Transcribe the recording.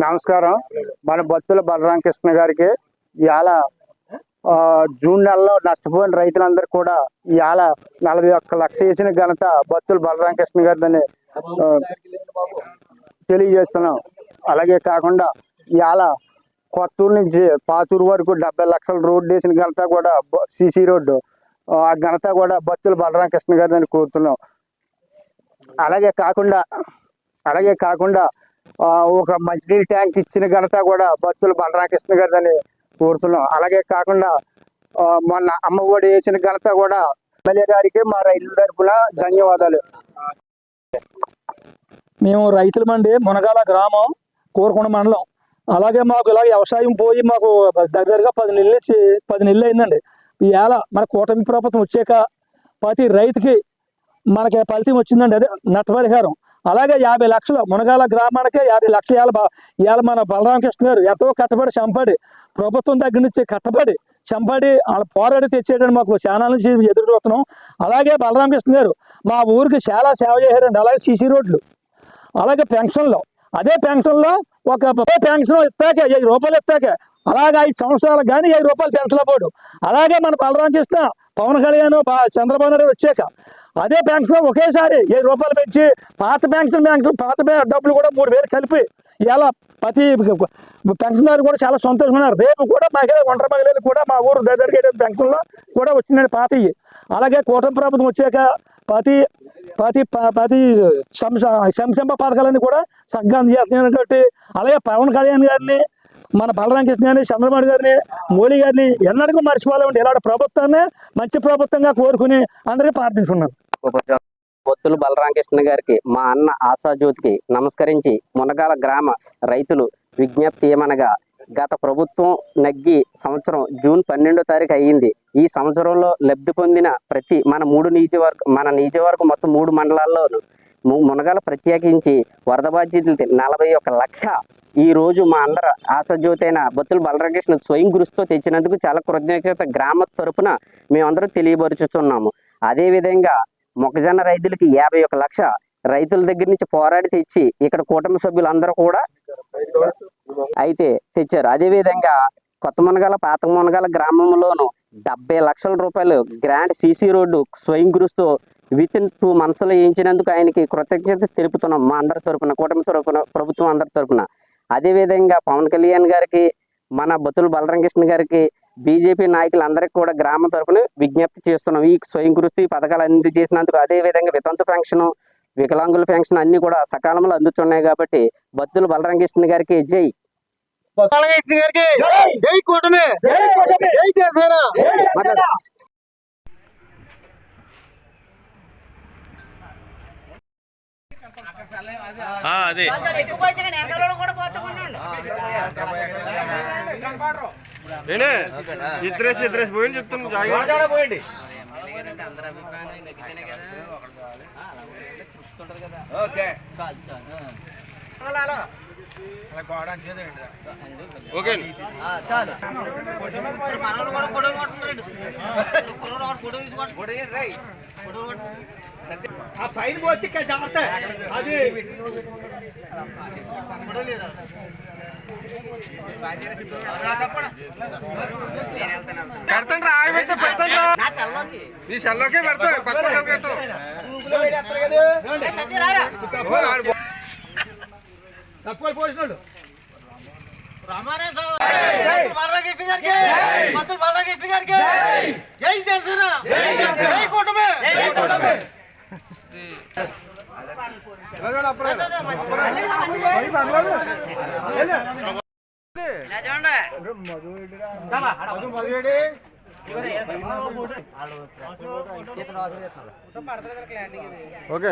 నమస్కారం. మన బత్తుల బలరామ కృష్ణ గారికి ఇవాళ జూన్ నెలలో నష్టపోయిన రైతులందరూ కూడా ఇవాళ నలభై ఒక్క లక్ష వేసిన ఘనత బత్తుల బలరామ కృష్ణ గారిదని తెలియజేస్తున్నాం. అలాగే కాకుండా ఇవాళ కొత్తూరు నుంచి పాతూరు వరకు డెబ్బై లక్షల రోడ్డు వేసిన ఘనత కూడా సిసి రోడ్డు. ఆ ఘనత కూడా బత్తుల బలరామ కృష్ణ గారిని కోరుతున్నాం. అలాగే కాకుండా అలాగే కాకుండా ఒక మంచినీళ్ళ ట్యాంక్ ఇచ్చిన ఘనత కూడా బత్తుల బలరామకృష్ణ గారిని కోరుతున్నాం. అలాగే కాకుండా మొన్న అమ్మ ఒడి వేసిన ఘనత కూడా ఎమ్మెల్యే గారికి మా రైతుల తరఫున ధన్యవాదాలు. మేము రైతులమండి మునగాల గ్రామం కోరుకొండ మండలం. అలాగే మాకు ఇలా వ్యవసాయం పోయి మాకు దగ్గరగా పది నెలలు ఇచ్చి పది నెలలు అయిందండి. ఇవాళ మన కూటమి ప్రభుత్వం వచ్చాక ప్రతి రైతుకి మనకి ఫలితం వచ్చిందండి? అదే నష్టపరిహారం. అలాగే యాభై లక్షలు. మునగాల గ్రామానికే యాభై లక్షల. ఇవాళ ఇవాళ మన బలరామకృష్ణ గారు ఎంతో కట్టబడి చంపడి. ప్రభుత్వం దగ్గర నుంచి కట్టబడి చంపడి. వాళ్ళ పోరాడి తెచ్చేటండి మాకు చాలా నుంచి ఎదురు చూస్తున్నాం. అలాగే బలరామకృష్ణ గారు మా ఊరికి చాలా సేవ చేశారండి. అలాగే సీసీ రోడ్లు. అలాగే పెన్షన్లో. అదే పెన్షన్లో ఒక పెన్షన్ ఇస్తాక ఐదు రూపాయలు ఇస్తాక. అలాగే ఐదు సంవత్సరాలు కానీ ఐదు రూపాయలు పెన్షన్ పోడు. అలాగే మన బలరామకృష్ణ పవన్ కళ్యాణ్ బా- చంద్రబాబు నాయుడు వచ్చాక అదే పెన్షన్ ఒకేసారి ఏడు రూపాయలు పెంచి పాత బ్యాంక్స్ బ్యాంకులు పాత డబ్బులు కూడా మూడు వేలు కలిపి ఇలా ప్రతి పెన్షన్దారు కూడా చాలా సంతోషమన్నారు ఉన్నారు రేపు కూడా మహిళ ఒంటరి మహిళలు కూడా మా ఊరు దగ్గరికి బ్యాంకుల్లో కూడా వచ్చిందండి పాతవి అలాగే కూటమి ప్రభుత్వం వచ్చాక ప్రతి ప్రతి ప- ప్రతి సంక్షేమ పథకాలన్నీ కూడా సగ్గా చేస్తున్నాను కాబట్టి అలాగే పవన్ కళ్యాణ్ గారిని మన బలరాం కృష్ణ గారిని చంద్రబాబు గారిని మోడీ గారిని ఎన్నడూ మర్చిపోలేమంటే ఇలాంటి ప్రభుత్వాన్ని మంచి ప్రభుత్వంగా కోరుకుని అందరికీ ప్రార్థించుకున్నాను. బొత్తులు బలరామకృష్ణ గారికి మా అన్న ఆశాజ్యోతికి నమస్కరించి మునగాల గ్రామ రైతులు విజ్ఞప్తి ఏమనగా గత ప్రభుత్వం నగ్గి సంవత్సరం జూన్ పన్నెండో తారీఖు అయ్యింది. ఈ సంవత్సరంలో లబ్ధి పొందిన ప్రతి మన మూడు నియోజకవర్గ మన నియోజకవర్గం మొత్తం మూడు మండలాల్లోనూ ము- మునగాల ప్రత్యేకించి వరద బాధ్యతలు నలభై ఒక లక్ష ఈ రోజు మా అందర ఆశాజ్యోతి అయిన బొత్తుల బలరామకృష్ణ స్వయం కృషితో తెచ్చినందుకు చాలా కృతజ్ఞత గ్రామ తరపున మేమందరం తెలియపరుచుతున్నాము అదేవిధంగా మొక్కజొన్న రైతులకి యాభై ఒక లక్ష రైతుల దగ్గర నుంచి పోరాడి తెచ్చి ఇక్కడ కూటమి సభ్యులందరూ కూడా అయితే తెచ్చారు. అదే విధంగా కొత్త మునగాల పాత మునగాల గ్రామంలోనూ డెబ్బై లక్షల రూపాయలు గ్రాండ్ సీసీ రోడ్డు స్వయం గురుస్తూ విత్ ఇన్ టూ మంత్స్లో వేయించినందుకు ఆయనకి కృతజ్ఞత తెలుపుతున్నాం మా అందరి తరపున కూటమి తరపున ప్రభుత్వం అందరి తరఫున అదేవిధంగా పవన్ కళ్యాణ్ గారికి మన బతులు బలరామకృష్ణ గారికి బీజేపీ నాయకులందరికీ కూడా గ్రామం తరపున విజ్ఞప్తి చేస్తున్నాం. ఈ స్వయం కృషి పథకాలు అందజేసినందుకు అదే విధంగా వితంతు పెన్షన్ వికలాంగుల పెన్షన్ అన్ని కూడా సకాలంలో అందుతున్నాయి కాబట్టి బత్తుల బలరామకృష్ణ గారికి జై. బలరామకృష్ణ గారికి జై కూటమి. అదే. నేనే? ఇద్దరేసి ఇద్దరేసి పోయి చెప్తాను జాగ్రత్త. పోయండి ఓకే. పెడతాను రా ఆగి పెడతాను రా నీ సెల్లోకే పెడతా పక్కన పెట్టు ఓ, ఆడు గారికి గారికి జై జనసేన జై కూటమి ఓకే.